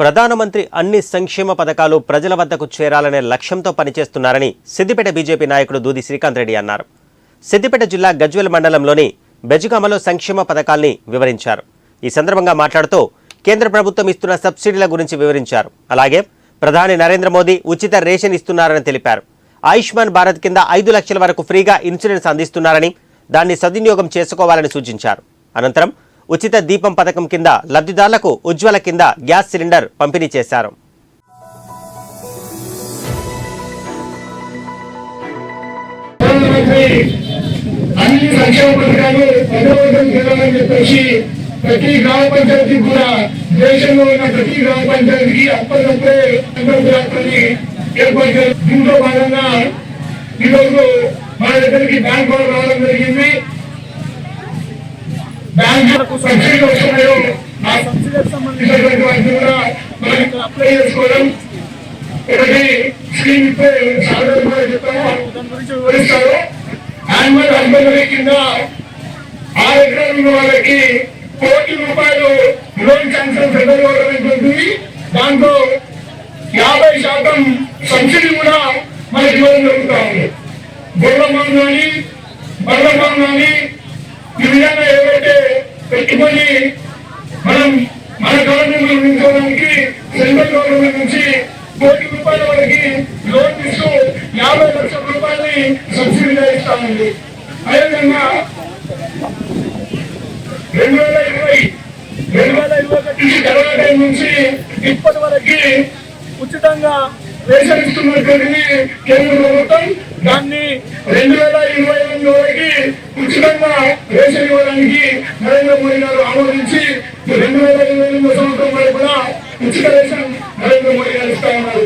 ప్రధానమంత్రి అన్ని సంక్షేమ పథకాలు ప్రజల వద్దకు చేరాలనే లక్ష్యంతో పనిచేస్తున్నారని సిద్దిపేట బీజేపీ నాయకుడు దూది శ్రీకాంత్ రెడ్డి అన్నారు. సిద్దిపేట జిల్లా గజ్వెల్ మండలంలోని బెజగామలో సంక్షేమ పథకాల్ని వివరించారు. ఈ సందర్భంగా మాట్లాడుతూ కేంద్ర ప్రభుత్వం ఇస్తున్న సబ్సిడీల గురించి వివరించారు. అలాగే ప్రధాని నరేంద్ర మోదీ ఉచిత రేషన్ ఇస్తున్నారని తెలిపారు. ఆయుష్మాన్ భారత్ కింద ఐదు లక్షల వరకు ఫ్రీగా ఇన్సూరెన్స్ అందిస్తున్నారని దాన్ని సద్వినియోగం చేసుకోవాలని సూచించారు. అనంతరం ఉచిత దీపం పథకం కింద లబ్ధిదారులకు ఉజ్వల కింద గ్యాస్ సిలిండర్ పంపిణీ చేశారు. అన్ని సంక్షేమ పథకాలు పదవతం చేయాలని చెప్పేసి ప్రతి గ్రామ పంచాయతీ కూడా దేశంలో ఉన్న ప్రతి గ్రామ పంచాయతీకి అప్పటికప్పుడే అంతర్జాతీయాన్ని ఏర్పాటు చేయాలి దీంట్లో భాగంగా ఈరోజు మా దగ్గరికి బ్యాంక్ వాళ్ళు రావడం జరిగింది. బ్యాంకులకు సబ్సిడీలు వస్తున్నాయో ఆ సబ్సిడీకి సంబంధించినటువంటి వాటిని కూడా మనం ఇక్కడ అప్లై చేసుకోవడం. ఒకటి స్కీమ్ ఇస్తే చెప్తాము. దాని గురించి వివరిస్తారు యాన్యువల్ హస్బెండరీ కింద ఆరు ఎకరాలు ఉన్న వాళ్ళకి కోటి రూపాయలు లోన్ శాంక్షన్ సెంట్రల్ గవర్నమెంట్ ఉంటుంది. దాంతో యాభై శాతం సబ్సిడీ కూడా మనకి ఇవ్వడం జరుగుతా ఉంది. గొర్రెమ్మం కానీ బర్రమ్మం కానీ ఈ విధంగా పెట్టుబడి మనం మన గవర్నమెంట్ నిర్మించడానికి సెంట్రల్ గవర్నమెంట్ నుంచి కోటి రూపాయల వరకు లోన్ ఇస్తూ యాభై లక్షల రూపాయలని సబ్సిడీగా ఇస్తామండి. అదేవిధంగా రెండు వేల ఇరవై రెండు వేల ఇరవై ఒకటి కరోనా టైం నుంచి ఇప్పటి వరకు ఉచితంగా రేషన్ ఇస్తున్నటువంటిది కేంద్ర ప్రభుత్వం దాన్ని రెండు వేల ఇరవై ఎనిమిది వరకు ఉచితంగా రేషన్ ఇవ్వడానికి నరేంద్ర మోడీ గారు ఆమోదించి రెండు వేల ఇరవై ఎనిమిది సంవత్సరం వరకు కూడా ఉచిత రేషన్ నరేంద్ర మోడీ గారు ఇస్తా ఉన్నారు.